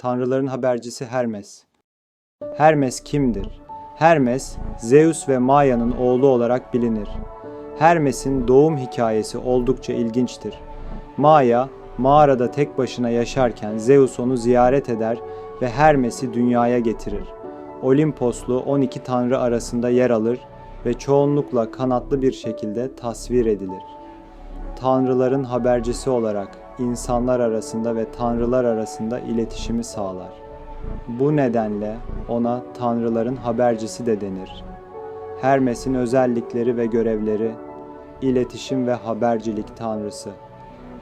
tanrıların habercisi Hermes. Hermes kimdir? Hermes, Zeus ve Maia'nın oğlu olarak bilinir. Hermes'in doğum hikayesi oldukça ilginçtir. Maia, mağarada tek başına yaşarken Zeus onu ziyaret eder ve Hermes'i dünyaya getirir. Olimposlu 12 tanrı arasında yer alır ve çoğunlukla kanatlı bir şekilde tasvir edilir. Tanrıların habercisi olarak insanlar arasında ve tanrılar arasında iletişimi sağlar. Bu nedenle ona tanrıların habercisi de denir. Hermes'in özellikleri ve görevleri iletişim ve habercilik tanrısı.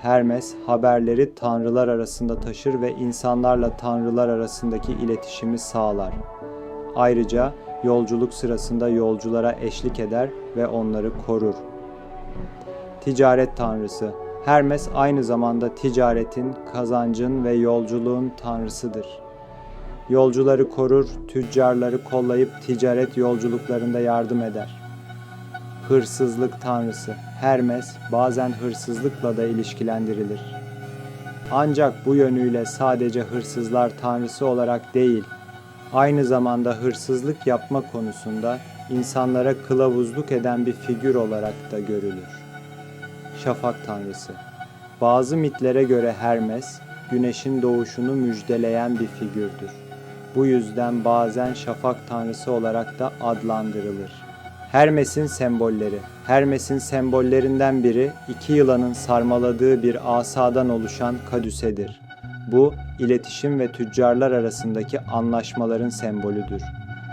Hermes haberleri tanrılar arasında taşır ve insanlarla tanrılar arasındaki iletişimi sağlar. Ayrıca yolculuk sırasında yolculara eşlik eder ve onları korur. Ticaret tanrısı. Hermes aynı zamanda ticaretin, kazancın ve yolculuğun tanrısıdır. Yolcuları korur, tüccarları kollayıp ticaret yolculuklarında yardım eder. Hırsızlık tanrısı. Hermes bazen hırsızlıkla da ilişkilendirilir. Ancak bu yönüyle sadece hırsızlar tanrısı olarak değil, aynı zamanda hırsızlık yapma konusunda insanlara kılavuzluk eden bir figür olarak da görülür. Şafak tanrısı. Bazı mitlere göre Hermes, güneşin doğuşunu müjdeleyen bir figürdür. Bu yüzden bazen şafak tanrısı olarak da adlandırılır. Hermes'in sembolleri. Hermes'in sembollerinden biri iki yılanın sarmaladığı bir asadan oluşan kadüsedir. Bu iletişim ve tüccarlar arasındaki anlaşmaların sembolüdür.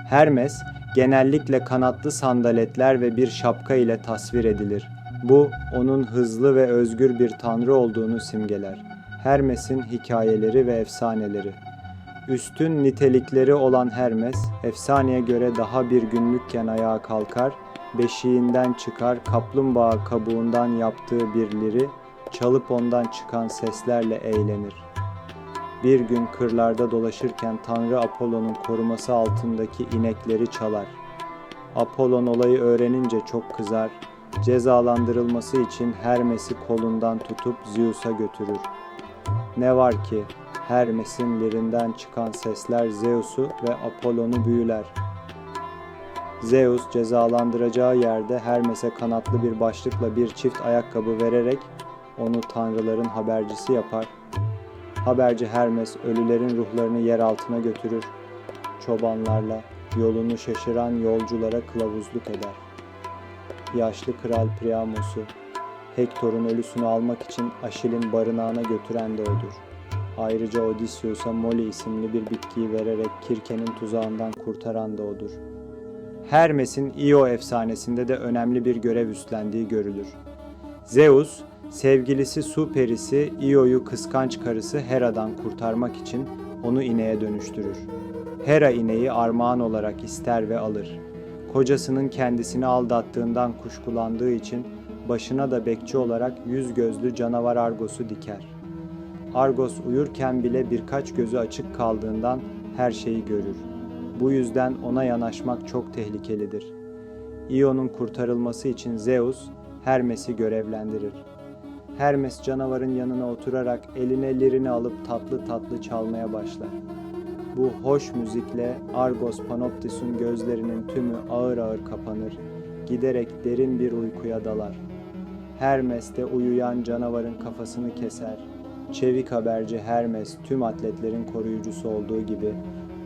Hermes genellikle kanatlı sandaletler ve bir şapka ile tasvir edilir. Bu onun hızlı ve özgür bir tanrı olduğunu simgeler. Hermes'in hikayeleri ve efsaneleri. Üstün nitelikleri olan Hermes, efsaneye göre daha bir günlükken ayağa kalkar, beşiğinden çıkar, kaplumbağa kabuğundan yaptığı bir liri, çalıp ondan çıkan seslerle eğlenir. Bir gün kırlarda dolaşırken Tanrı Apollo'nun koruması altındaki inekleri çalar. Apollon olayı öğrenince çok kızar, cezalandırılması için Hermes'i kolundan tutup Zeus'a götürür. Ne var ki Hermes'in lirinden çıkan sesler Zeus'u ve Apollon'u büyüler. Zeus cezalandıracağı yerde Hermes'e kanatlı bir başlıkla bir çift ayakkabı vererek onu tanrıların habercisi yapar. Haberci Hermes ölülerin ruhlarını yer altına götürür. Çobanlarla yolunu şaşıran yolculara kılavuzluk eder. Yaşlı kral Priamos'u Hektor'un ölüsünü almak için Aşil'in barınağına götüren de odur. Ayrıca Odysseus'a Molly isimli bir bitkiyi vererek Kirke'nin tuzağından kurtaran da odur. Hermes'in Io efsanesinde de önemli bir görev üstlendiği görülür. Zeus, sevgilisi su perisi Io'yu kıskanç karısı Hera'dan kurtarmak için onu ineğe dönüştürür. Hera ineği armağan olarak ister ve alır. Kocasının kendisini aldattığından kuşkulandığı için başına da bekçi olarak yüz gözlü canavar Argos'u diker. Argos uyurken bile birkaç gözü açık kaldığından her şeyi görür. Bu yüzden ona yanaşmak çok tehlikelidir. Io'nun kurtarılması için Zeus, Hermes'i görevlendirir. Hermes canavarın yanına oturarak eline lirini alıp tatlı tatlı çalmaya başlar. Bu hoş müzikle Argos Panoptis'un gözlerinin tümü ağır ağır kapanır, giderek derin bir uykuya dalar. Hermes de uyuyan canavarın kafasını keser. Çevik haberci Hermes tüm atletlerin koruyucusu olduğu gibi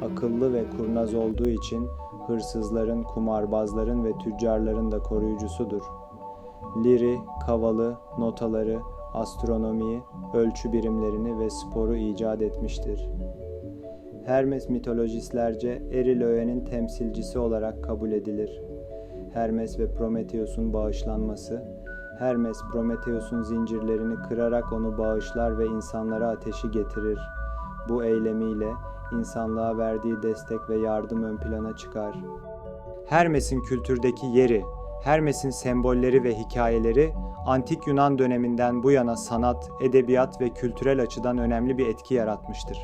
akıllı ve kurnaz olduğu için hırsızların, kumarbazların ve tüccarların da koruyucusudur. Liri, kavalı, notaları, astronomiyi, ölçü birimlerini ve sporu icat etmiştir. Hermes mitolojistlerce eril öğenin temsilcisi olarak kabul edilir. Hermes ve Prometheus'un bağışlanması, Hermes Prometheus'un zincirlerini kırarak onu bağışlar ve insanlara ateşi getirir. Bu eylemiyle insanlığa verdiği destek ve yardım ön plana çıkar. Hermes'in kültürdeki yeri, Hermes'in sembolleri ve hikayeleri antik Yunan döneminden bu yana sanat, edebiyat ve kültürel açıdan önemli bir etki yaratmıştır.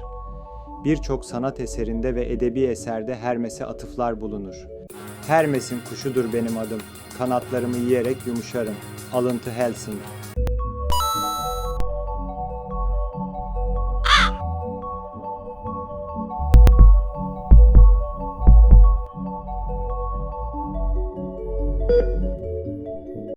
Birçok sanat eserinde ve edebi eserde Hermes'e atıflar bulunur. Hermes'in kuşudur benim adım. Kanatlarımı yiyerek yumuşarım. Alıntı Helsing.